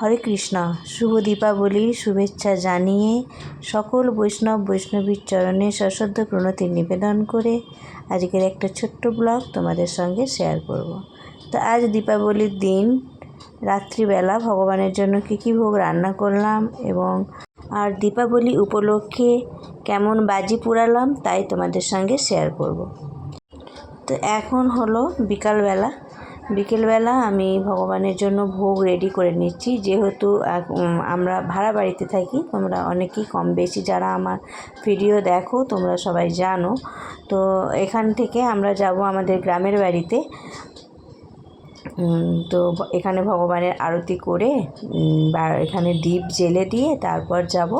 হরে কৃষ্ণ শুভ দীপাবলি, শুভেচ্ছা জানিয়ে সকল বৈষ্ণব বৈষ্ণবীর চরণে সশ্রদ্ধ প্রণতি নিবেদন করে আজকের একটা ছোট্ট ব্লগ তোমাদের সঙ্গে শেয়ার করব। তো আজ দীপাবলির দিন, রাত্রিবেলা ভগবানের জন্য কী কী ভোগ রান্না করলাম এবং আর দীপাবলি উপলক্ষে কেমন বাজি পুরালাম তাই তোমাদের সঙ্গে শেয়ার করব। তো এখন হলো বিকালবেলা বিকেলবেলা আমি ভগবানের জন্য ভোগ রেডি করে নিচ্ছি। যেহেতু আমরা ভাড়া বাড়িতে থাকি, তোমরা অনেকেই কম বেশি যারা আমার ভিডিও দেখো, তোমরা সবাই জানো। তো এখান থেকে আমরা যাব আমাদের গ্রামের বাড়িতে। তো এখানে ভগবানের আরতি করে বা এখানে দ্বীপ জেলে দিয়ে তারপর যাব।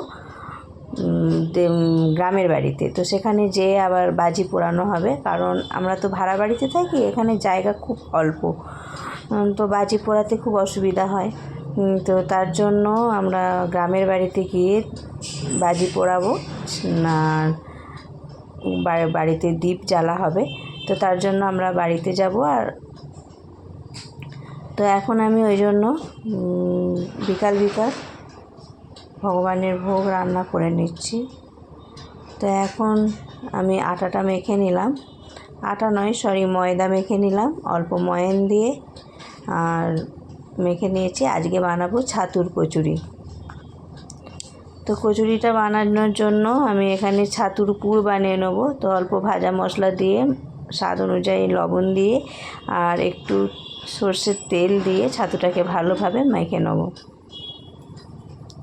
গ্রামের বাড়িতে। তো সেখানে যেয়ে আবার বাজি পোড়ানো হবে। কারণ আমরা তো ভাড়া বাড়িতে থাকি, এখানে জায়গা খুব অল্প। তো বাজি পোড়াতে খুব অসুবিধা হয়। তো তার জন্য আমরা গ্রামের বাড়িতে গিয়ে বাজি পোড়াবো। না বাড়িতে দ্বীপ জ্বালা হবে। তো তার জন্য আমরা বাড়িতে যাব। আর তো এখন আমি ওই জন্য বিকাল বিকাল ভগবানের ভোগ রান্না করে নিচ্ছি। তো এখন আমি আটাটা মেখে নিলাম। আটা নয় সরি ময়দা মেখে নিলাম। অল্প ময়ান দিয়ে আর মেখে নিয়েছি। আজকে বানাবো ছাতুর কচুরি। তো কচুরিটা বানানোর জন্য আমি এখানে ছাতুর পুর বানিয়ে নেব। তো অল্প ভাজা মশলা দিয়ে, স্বাদ অনুযায়ী লবণ দিয়ে আর একটু সর্ষের তেল দিয়ে ছাতুটাকে ভালোভাবে মেখে নেব।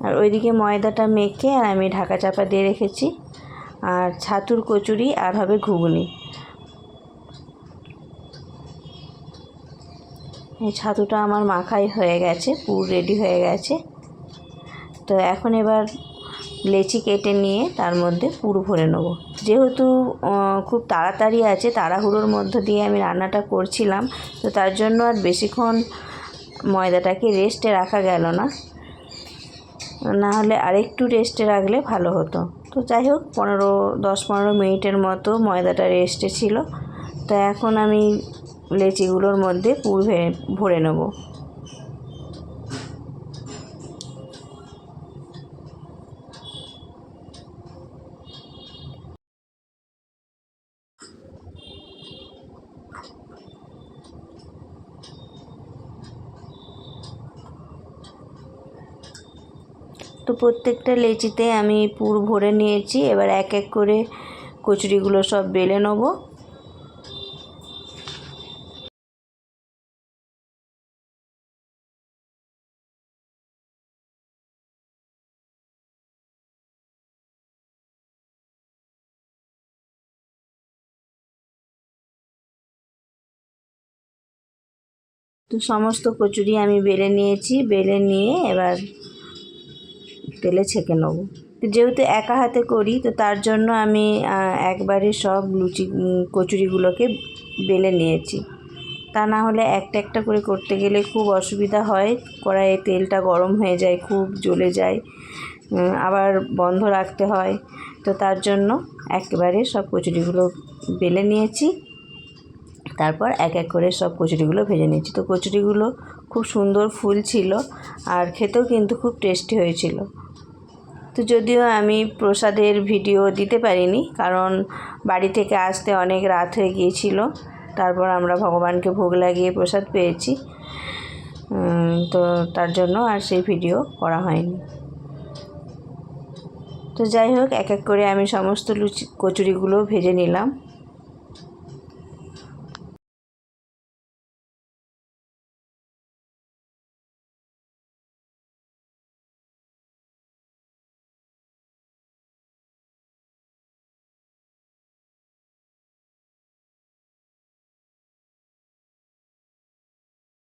আর ওইদিকে ময়দাটা মেখে আর আমি ঢাকা চাপা দিয়ে রেখেছি। আর ছাতুর কচুরি আর হবে ঘুগনি। এই ছাতুটা আমার মাখাই হয়ে গেছে, পুর রেডি হয়ে গেছে। তো এখন এবার লেচি কেটে নিয়ে তার মধ্যে পুর ভরে নেব। যেহেতু খুব তাড়াতাড়ি আছে, তাড়াহুড়োর মধ্য দিয়ে আমি রান্নাটা করছিলাম, তো তার জন্য আর বেশিক্ষণ ময়দাটাকে রেস্টে রাখা গেল না। না হলে আরেকটু রেস্টে রাখলে ভালো হতো। তো যাই হোক পনেরো, দশ পনেরো মিনিটের মতো ময়দাটা রেস্টে ছিল। তো এখন আমি লেচিগুলোর মধ্যে পুর ভরে নেব। তো প্রত্যেকটা লেচিতে আমি পুর ভরে নিয়েছি। এবার এক এক করে কচুরিগুলো সব বেলে নেব। তো সমস্ত কচুরি আমি বেলে নিয়েছি। বেলে নিয়ে এবার তেলে ছেঁকে নেব। তো যেহেতু একা হাতে করি, তো তার জন্য আমি একবারে সব লুচি কচুরিগুলোকে বেলে নিয়েছি। তা না হলে একটা একটা করে করতে গেলে খুব অসুবিধা হয়। কড়াইয়ে তেলটা গরম হয়ে যায়, খুব জ্বলে যায় আবার বন্ধ রাখতে হয়। তো তার জন্য একেবারে সব কচুরিগুলো বেলে নিয়েছি। তারপর এক এক করে সব কচুরিগুলো ভেজে নিয়েছি। তো কচুরিগুলো খুব সুন্দর ফুল ছিল, আর খেতেও কিন্তু খুব টেস্টি হয়েছিল। তো যদিও আমি প্রসাদের ভিডিও দিতে পারিনি, কারণ বাড়ি থেকে আসতে অনেক রাত হয়ে গিয়েছিল। তারপর আমরা ভগবানকে ভোগ লাগিয়ে প্রসাদ পেয়েছি। তো তার জন্য আর সেই ভিডিও করা হয়নি। তো যাই হোক, এক এক করে আমি সমস্ত লুচি, কচুরিগুলো ভেজে নিলাম।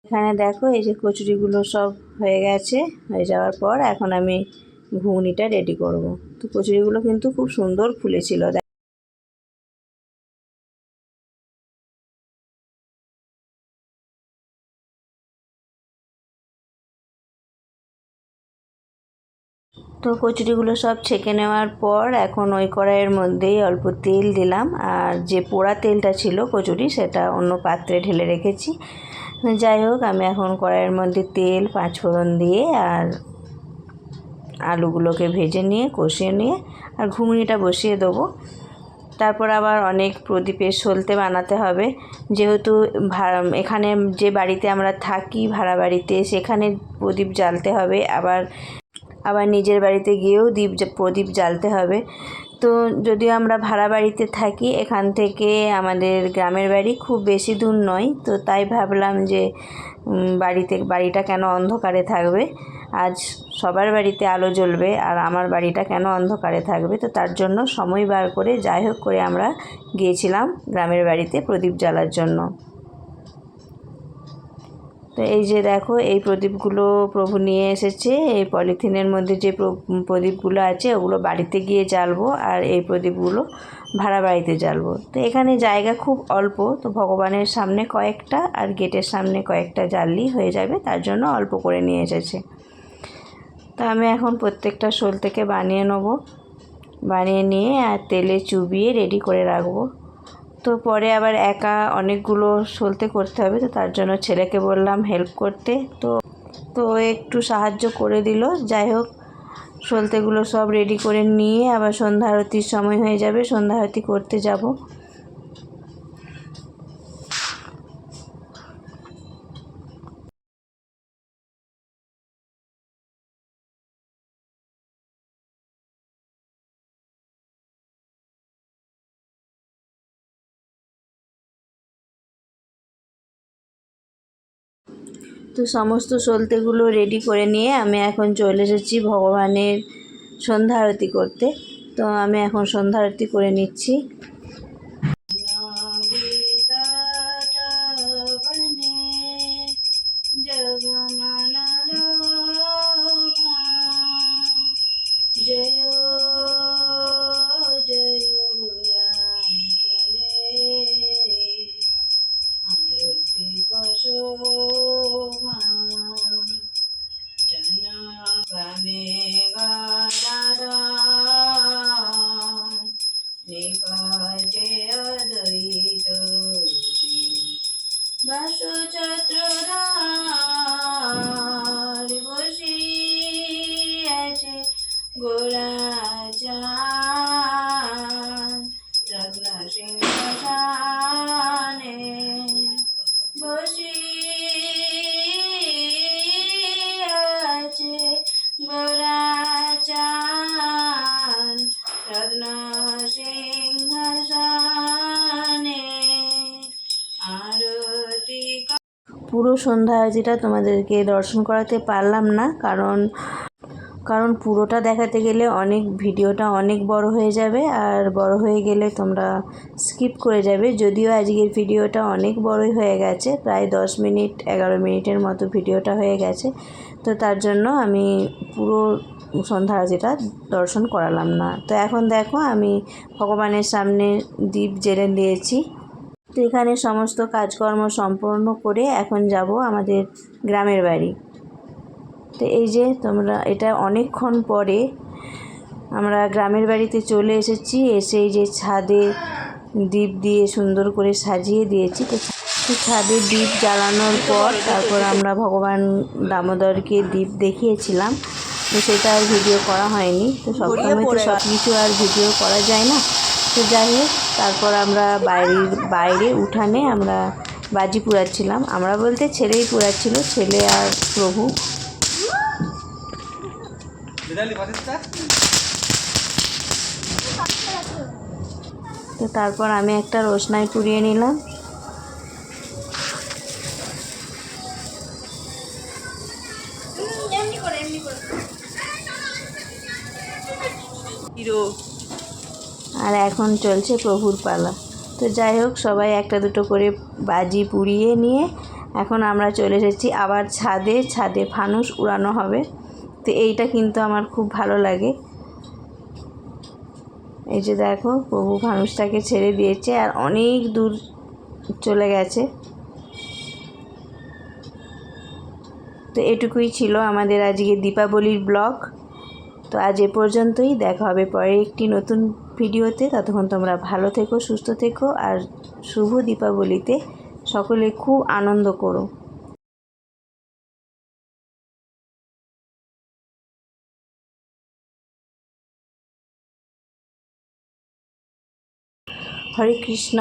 এখানে দেখো, এই যে কচুরিগুলো সব হয়ে গেছে, হয়ে যাওয়ার পর এখন আমি ঘুগনিটা রেডি করব। তো কচুরিগুলো কিন্তু খুব সুন্দর ফুলেছিল তো কচুরিগুলো সব ছেঁকে নেওয়ার পর এখন ওই কড়াইয়ের মধ্যেই অল্প তেল দিলাম, আর যে পোড়া তেলটা ছিল কচুরি, সেটা অন্য পাত্রে ঢেলে রেখেছি। যাই হোক, আমি এখন কড়াইয়ের মধ্যে তেল পাঁচফোড়ন দিয়ে আর আলুগুলোকে ভেজে নিয়ে, কষিয়ে নিয়ে আর ঘুগনিটা বসিয়ে দেবো। তারপর আবার অনেক প্রদীপের সলতে বানাতে হবে। যেহেতু এখানে যে বাড়িতে আমরা থাকি, ভাড়া বাড়িতে, সেখানে প্রদীপ জ্বালতে হবে। আবার আবার নিজের বাড়িতে গিয়েও দ্বীপ প্রদীপ জ্বালতে হবে। তো যদিও আমরা ভাড়া বাড়িতে থাকি, এখান থেকে আমাদের গ্রামের বাড়ি খুব বেশি দূর নয়। তো তাই ভাবলাম যে বাড়িতে, বাড়িটা কেন অন্ধকারে থাকবে? আজ সবার বাড়িতে আলো জ্বলবে আর আমার বাড়িটা কেন অন্ধকারে থাকবে? তো তার জন্য সময় বার করে যাই হোক করে আমরা গিয়েছিলাম গ্রামের বাড়িতে প্রদীপ জ্বালার জন্য। তো এই যে দেখো, এই প্রদীপগুলো প্রভু নিয়ে এসেছে। এই পলিথিনের মধ্যে যে প্রদীপগুলো আছে, ওগুলো বাড়িতে গিয়ে জ্বালবো আর এই প্রদীপগুলো ভাড়া বাড়িতে জ্বালবো। তো এখানে জায়গা খুব অল্প, তো ভগবানের সামনে কয়েকটা আর গেটের সামনে কয়েকটা জ্বাললেই হয়ে যাবে, তার জন্য অল্প করে নিয়ে এসেছে। তো আমি এখন প্রত্যেকটা শোল থেকে বানিয়ে নেব। বানিয়ে নিয়ে আর তেলে চুবিয়ে রেডি করে রাখব। তো পরে আবার একা অনেকগুলো সলতে করতে হবে, তো তার জন্য ছেলেকে বললাম হেল্প করতে। তো তো একটু সাহায্য করে দিল। যাই হোক সলতেগুলো সব রেডি করে নিয়ে আবার সন্ধ্যা আরতির সময় হয়ে যাবে, সন্ধ্যা আরতি করতে যাব। তো সমস্ত সলতেগুলো রেডি করে নিয়ে আমি এখন চলে এসেছি ভগবানের সন্ধ্যা আরতি করতে। তো আমি এখন সন্ধ্যা আরতি করে নিচ্ছি। জয় আছে পুরো সন্ধ্যা আরতিটা তোমাদেরকে দর্শন করাতে পারলাম না কারণ কারণ পুরোটা দেখাতে গেলে অনেক ভিডিওটা অনেক বড় হয়ে যাবে আর বড় হয়ে গেলে তোমরা স্কিপ করে যাবে। যদিও আজকের ভিডিওটা অনেক বড়ই হয়ে গেছে, প্রায় দশ মিনিট, এগারো মিনিটের মতো ভিডিওটা হয়ে গেছে। তো তার জন্য আমি পুরো সন্ধ্যা আরতিটা দর্শন করালাম না। তো এখন দেখো আমি ভগবানের সামনে দ্বীপ জেলে দিয়েছি। তো এখানে সমস্ত কাজকর্ম সম্পন্ন করে এখন যাব আমাদের গ্রামের বাড়ি। তো এই যে তোমরা এটা অনেকক্ষণ পরে আমরা গ্রামের বাড়িতে চলে এসেছি এসে এই যে ছাদে দ্বীপ দিয়ে সুন্দর করে সাজিয়ে দিয়েছি। তো ছাদে দ্বীপ জ্বালানোর পর তারপর আমরা ভগবান দামোদরকে দ্বীপ দেখিয়েছিলাম। তো সেটা আর ভিডিও করা হয়নি। তো সবসময় তো সব কিছু আর ভিডিও করা যায় না। তো যাই হোক তারপর আমরা বাইরের বাইরে উঠানে আমরা বাজি পুরাচ্ছিলাম আমরা বলতে ছেলেই পুরাচ্ছিল ছেলে আর প্রভু। তো? তারপর আমি একটা রোশনাই পুড়িয়ে নিলাম। আর এখন চলছে প্রভুর পালা। তো যাই হোক সবাই একটা দুটো করে বাজি পুড়িয়ে নিয়ে এখন আমরা চলে এসেছি আবার ছাদে। ছাদে ফানুস উড়ানো হবে। তো এইটা কিন্তু আমার খুব ভালো লাগে। এই যে দেখো, প্রভু মানুষটাকে ছেড়ে দিয়েছে আর অনেক দূর চলে গেছে। তো এটুকুই ছিল আমাদের আজকে দীপাবলির ব্লগ। তো আজ এ পর্যন্তই, দেখা হবে পরে একটি নতুন ভিডিওতে। ততক্ষণ তোমরা ভালো থেকো, সুস্থ থেকো আর শুভ দীপাবলিতে সকলে খুব আনন্দ করো। হরে কৃষ্ণ।